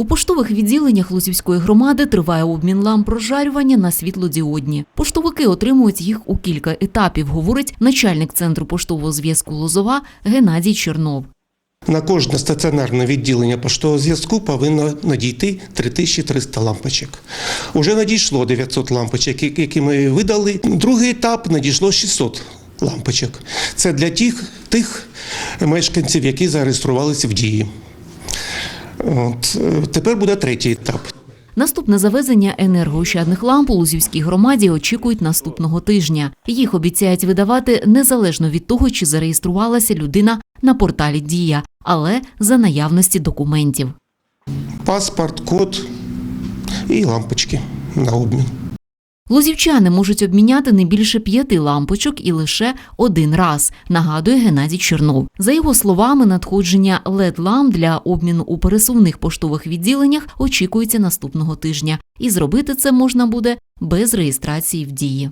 У поштових відділеннях Лозівської громади триває обмін ламп прожарювання на світлодіодні. Поштовики отримують їх у кілька етапів, говорить начальник центру поштового зв'язку Лозова Геннадій Чернов. На кожне стаціонарне відділення поштового зв'язку повинно надійти 3300 лампочок. Уже надійшло 900 лампочок, які ми видали. Другий етап надійшло 600 лампочок. Це для тих, тих мешканців, які зареєструвалися в дії. От. е, Тепер буде третій етап. Наступне завезення енергоощадних ламп у Лузівській громаді очікують наступного тижня. Їх обіцяють видавати незалежно від того, чи зареєструвалася людина на порталі Дія, але за наявності документів. Паспорт, код і лампочки на обмін. Лозівчани можуть обміняти не більше п'яти лампочок і лише один раз, нагадує Геннадій Чернов. За його словами, надходження led ламп для обміну у пересувних поштових відділеннях очікується наступного тижня, і зробити це можна буде без реєстрації в дії.